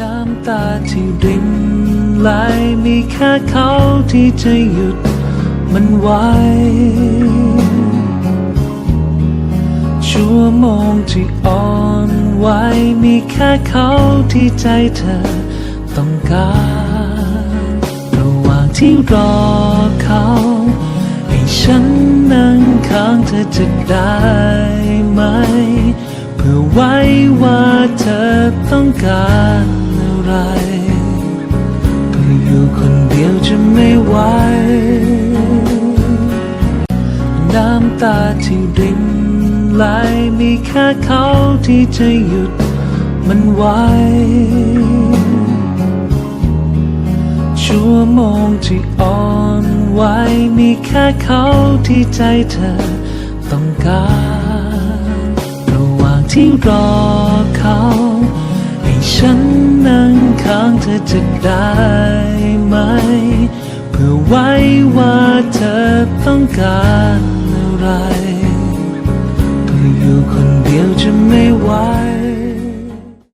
น้ำตาที่รินไหลมีแค่เขาที่จะหยุดมันไว้ ชั่วโมงที่อ่อนไหวมีแค่เขาที่ใจเธอต้องการระหว่างที่รอเขาให้ฉันนั่งข้างเธอจะได้ไหม เพื่อไว้ว่าเธอต้องการ ไรเพื่ออยู่คนเดียวจะไม่ไหวน้ำตาที่รินไหลมีแค่เขาที่จะหยุดมันไว้ชั่วโมงที่อ่อนไหวมีแค่เขาที่ใจเธอต้องการระหว่างที่รอเขา เธอจะได้ไหม เพื่อไว้ว่าเธอต้องการอะไรเพื่ออยู่คนเดียวจะไม่